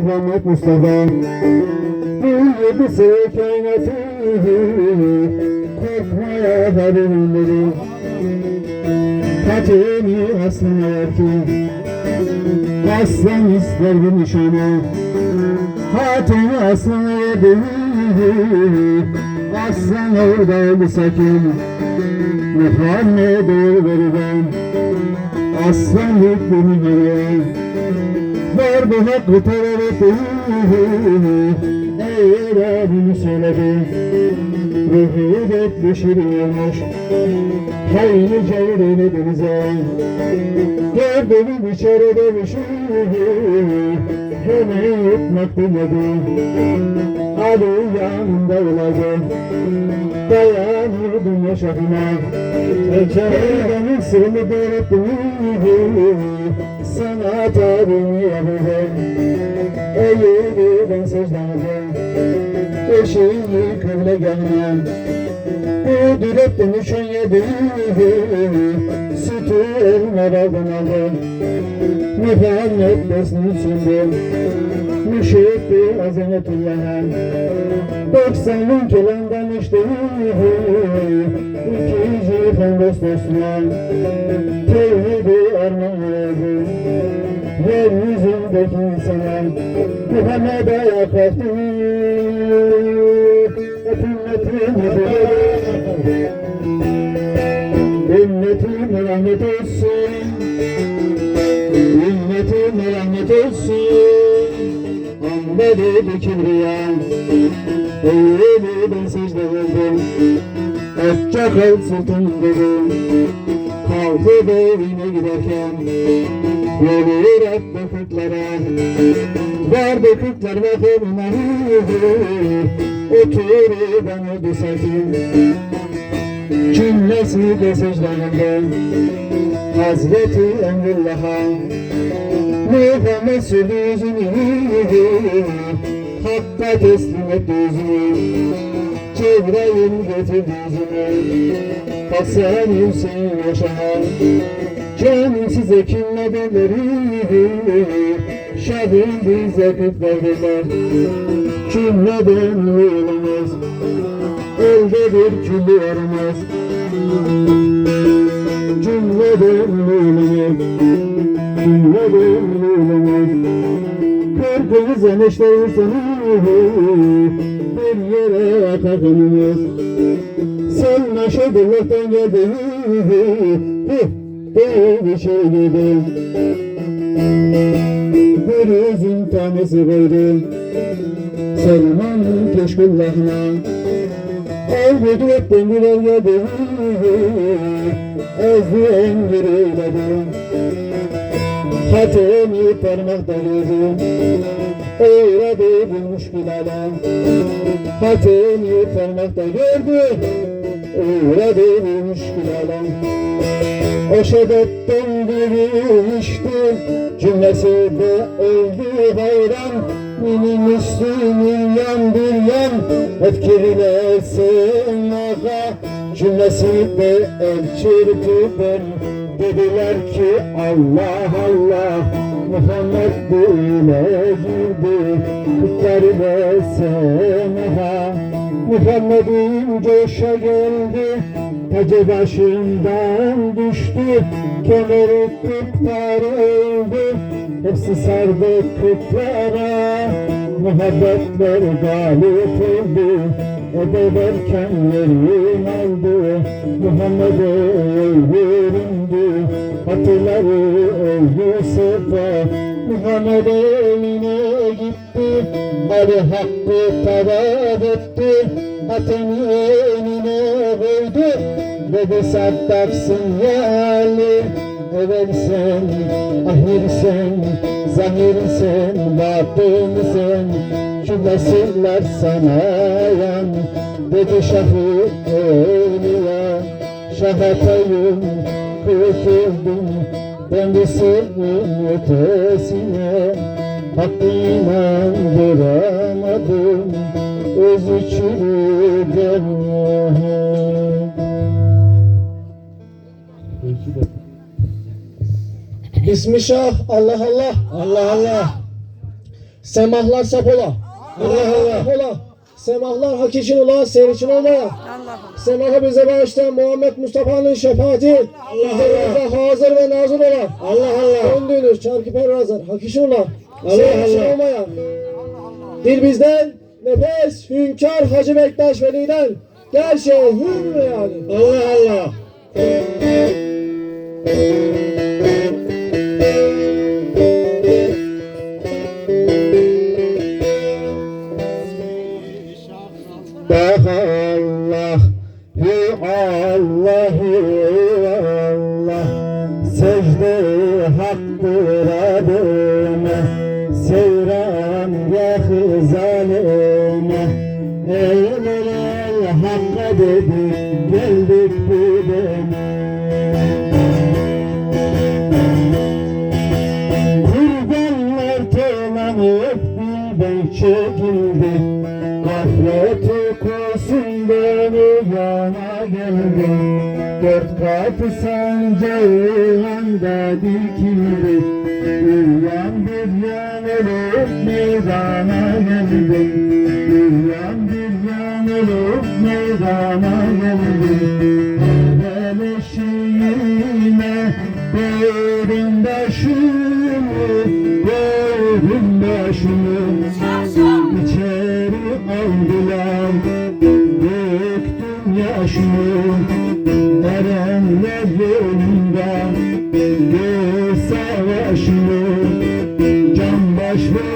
Muhammed Mustafa. Bu yedi kainatı Korkmaya haberleri Fatih'i aslına erki Aslan ister bir nişana. Fatih'i aslına erdi Aslan oradaydı sakin. Muhammed verilen Aslan hükmünü verilen Tarafa Eğer abini söyledi. Ruhu bekleşir olmuş Hayli çevreni denize. Gördüğüm içeri demişim Hemen yutmak bilmedi. Ali yanında olacak Dayanırdım yaşadığına Benim sırrımı dönüp Sana tabimi yapacağım. Eğildi ben secdamıza Eşiği kıble gelmem. Bu dilettin üçün yedi Sütü elime bağlamalı Muhammed besini içinde Müşrik bir azametullah'a Doksanın kelamdan işte İkinci fendos dostuna Tevhidi armağan oldu Yeryüzündeki insana Muhammed'e yapaktı. Ümmetine Ümmetine rahmet Dedi kibriya Eğildi ben secde oldum. Hoşça kal sultan dedim. Kaldı da evine giderken Yolu Rabbe kırklara Vardı kırklar makamına Otur ben oldu sakin Cümlesi de secdelerinde Hazreti Emrullah'a Muhammed yüzünü Hakka teslim etti yüzünü Cebrail getirdi yüzünü Hasan Hüseyin yaşanan Canım size kimle belleri Şahım bize kırk verdiler Cümleden olamaz Elde bir küllü aramaz Cümleden olamaz Cümleden olamaz Eneşte vursanız Bir yere kanımız Sen Naşadullah'tan geldin. Bir şey gidin Bir üzüm tanesi koydum Selman keşkullahına Evde ettim bir evladım Ezdi engir eyledim Hatemi parmakta gözüm Eğredi bulmuş Bilal'e. Hatemi parmakta gördüm Eğredi bulmuş Bilal'e. O şebetten girmiştim Cümlesi de öldü hayran. Mini Müslüm'ün yan bir yan. Etkiliyle semaha Cümlesi de el çırpı ben Dediler ki Allah Allah Muhammed böyle girdi Kutlar ve semaha Muhammed'in coşa geldi Tacı başından düştü Kemeri kırklar öldü Hepsi sardı kırklara Muhabbetler galip oldu. Ederken yerin aldı Muhammed'e öldüründü Hatırları öldü sefa Muhammed eline gitti. Ali hakkı talep etti Atını önüne koydu. Dedi sattaksın ya Ali Evvel sen, ahir sen, zahir sen, batın sen Cümle sırlar sana yan. Dedi şahı evliya Şahatayım, kurtuldum. Ben bir sırrın ötesine Hakkı inandıramadım Özü çürüden Bismillah, Allah Allah, Allah Allah. Semahlar sapola. Allah Allah. Sapola. Semahlar hak için ola, ser için olmaya. Semaha bize bağışlayan Muhammed Mustafa'nın şefaati. Bizlerimize hazır ve nazır olan. Allah Allah. Döndüğünüz çarkı perrazlar hak için olan. Allah Allah. olmaya. Dil bizden, nefes, hünkâr Hacı Bektaş Veli'den. Gel şeyhim yani. Allah Allah. Allah, hu Allah, Allah Secde haktır adına Seyran yakı zalime. Eylel hakka dedik geldik bu deme. Kurbanlar tığlanıp dilben çekildi Gaflet Dört kapı sancağı anda dikildi Bir yan olup meydana geldi. Bir yan bir yan olup meydana geldi. Evvel eşiğime Koydum başımı Yaşımı Erenler yolunda Gör savaşımı Can baş ve